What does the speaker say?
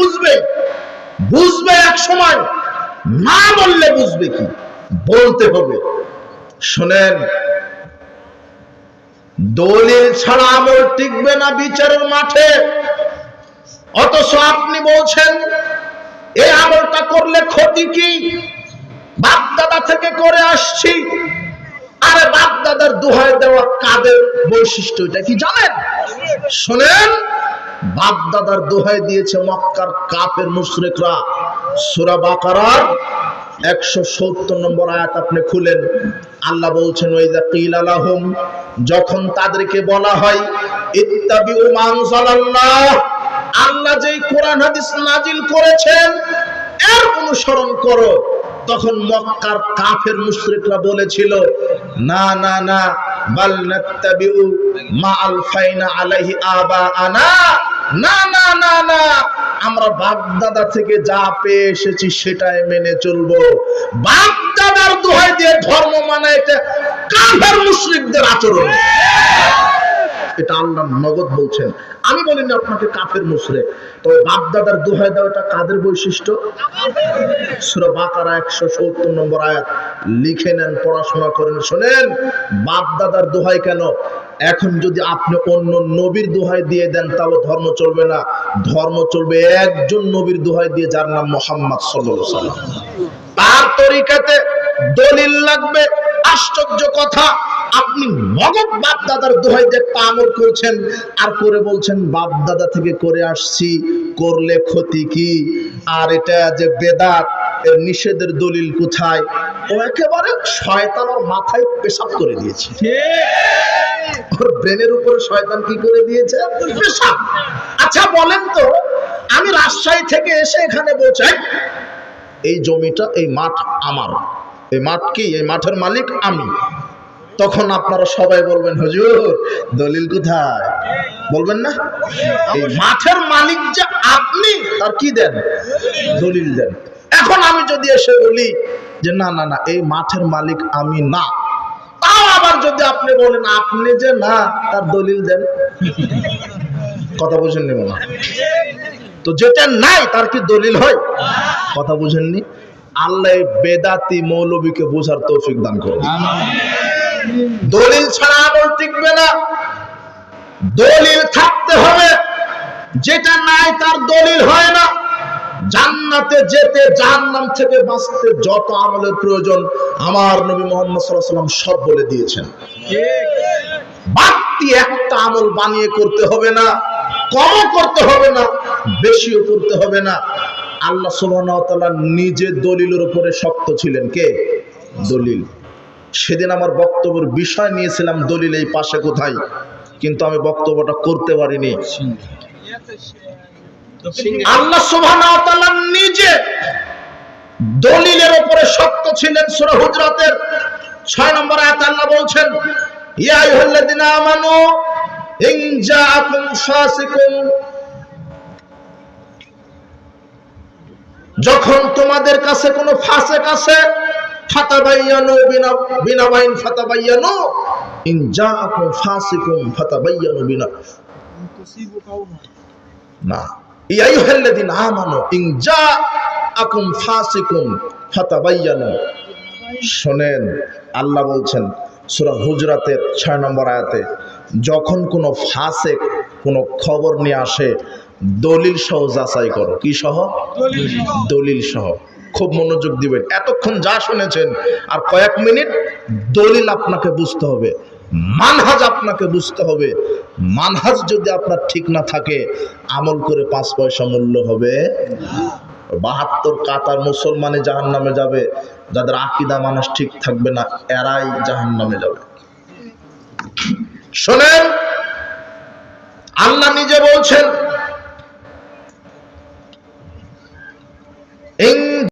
বুঝবে? বুঝবে এক সময়, না বললে বুঝবে কি? বলতে হবে। শোনেন, দলিল ছাড়া আমল টিকবে না বিচারের মাঠে। অথচ আপনি বলছেন এই আমলটা করলে ক্ষতি কি? বাপ দাদা থেকে করে আসছি। আরে বাপ দাদার দোহাই দেওয়া কাদের বৈশিষ্ট্য এটা কি জানেন? শোনেন বাপ দাদার দোহাই দিয়েছে মক্কার কাপের মুশরিকরা। সূরা বাকারার একশো সত্তর নম্বর আয়াত আপনি খুলেন। আল্লাহ বলছেন ওইদা কিল আলাহুম যখন তাদেরকে বলা হয়, ইত্তাবিউ মানজালাল্লাহ আল্লাহ যেই কোরআন হাদিস নাজিল করেছেন, এর অনুসরণ করো। তখন মক্কার কাফের মুশরিকরা বলেছিল, না না না, বাল নাত্তাবিউ মা আলফাইনা আলাইহি আবাআনা না না না না। আমরা বাগদাদা থেকে যা পেয়ে এসেছি সেটাই মেনে চলবো। বাগদাদার দোহাই দিয়ে ধর্ম মানে এটা কাফের মুশরিকদের আচরণ। এটা আল্লাহ নগদ বলছেন। আমি বলি না আপনাকে কাফের মুশরিক। তবে বাপদাদার দোহাই দেওয়া এটা কাদের বৈশিষ্ট্য? সূরা বাকারা 170 নম্বর আয়াত। লিখে নেন, পড়াশোনা করেন, শুনেন। বাপদাদার দোহাই কেন? এখন যদি আপনি অন্য নবীর দোহাই দিয়ে দেন তাও ধর্ম চলবে না। ধর্ম চলবে একজন নবীর দোহাই দিয়ে, যার নাম মোহাম্মদ ওয়াসাল্লাম। তার তরিকাতে দলিল লাগবে। আশ্চর্য কথা, আপনি নগদ বাপ দাদার দোহাই দিয়ে আমল করছেন, আর করে বলছেন বাপ দাদা থেকে করে আসছি, করলে ক্ষতি কি? আর এটা যে বেদাত নিষেধের দলিল কোথায়? ও একেবারে শয়তানের মাথায় পেশাব করে দিয়েছে। ওর ব্রেনের উপরে শয়তান কি করে দিয়েছে? পেশাব। আচ্ছা বলেন তো আমি রাজশাহী থেকে এসে এখানে পৌঁছাই। এই জমিটা এই মাঠ আমার। এই মাঠ কি? এই মাঠের মালিক আমি। তখন আপনারা সবাই বলবেন হুজুর দলিল কোথায়? বলবেন না? এই মাঠের মালিক যে আপনি তার কি দেন? দলিল দেন। এখন আমি যদি এসে বলি যে না না না, এই মাঠের মালিক আমি না, তাও আবার যদি আপনি বলেন, আপনি যে না, তার দলিল দেন। কথা বুঝেন নেব তো যেটা নাই, তার কি দলিল হয়? কথা বুঝেননি আল্লাহ বেদাতি মৌলবীকে বোঝার তৌফিক দান করবে দলিল ছাড়া আমল টিকবে না। দলিল থাকতে হবে। যেটা নাই, তার দলিল হয় না। জান্নাতে যেতে, জাহান্নাম থেকে বাঁচতে যত আমলের প্রয়োজন, আমার নবী মোহাম্মদ ওয়াসাল্লাম সব বলে দিয়েছেন। বাড়তি একটা আমল বানিয়ে করতে হবে না কম করতে হবে না, বেশিও করতে হবে না। আল্লাহ তাআলা নিজে দলিলের উপরে শক্ত ছিলেন। কে? দলিল। সেদিন আমার বক্তব্যের বিষয় নিয়েছিলাম, দলিল এই পাশে কোথায়? কিন্তু আমি বক্তব্যটা করতে পারিনি। আল্লাহ সুবহানাহু ওয়া তাআলা নিজে দলিলের উপরে শক্ত ছিলেন সূরা হুজরাতের। 6 নম্বর আয়াত আল্লাহ বলছেন ইয়া আইয়ুহাল্লাযিনা আমানু ইন জাআকুম ফাসিকুন। যখন তোমাদের কাছে কোনো ফাসিক আছে ফাতাবায়ানু বিনা বিনা বাইন ফাতাবায়ানু ইন জাআকুম ফাতাবায়ানু বিনা। না। ইয়া আইয়ুহাল্লাযিনা আমানু ইন জাআকুম ফাসিকুন ফাতাবায়ানু শোনেন আল্লাহ বলছেন সূরা হুজরাতের 6 নম্বর আয়াতে যখন কোনো ফাসেক কোনো খবর নিয়ে আসে দলিল সহ যাচাই করো। কি সহ। দলিল সহ। খুব মনোযোগ দিবেন। এতক্ষণ যা শুনেছেন আর কয়েক মিনিট দলিল আপনাকে বুঝতে হবে মানহাজ আপনাকে বুঝতে হবে। মানহাজ যদি আপনার ঠিক না থাকে, আমল করে পাঁচ পয়সা মূল্য হবে। বাহাত্তর কাতার মুসলমানে জাহান নামে যাবে। যাদের আকিদা মানুষ ঠিক থাকবে না, এরাই জাহান নামে যাবে। শোনেন, আল্লাহ নিজে বলছেন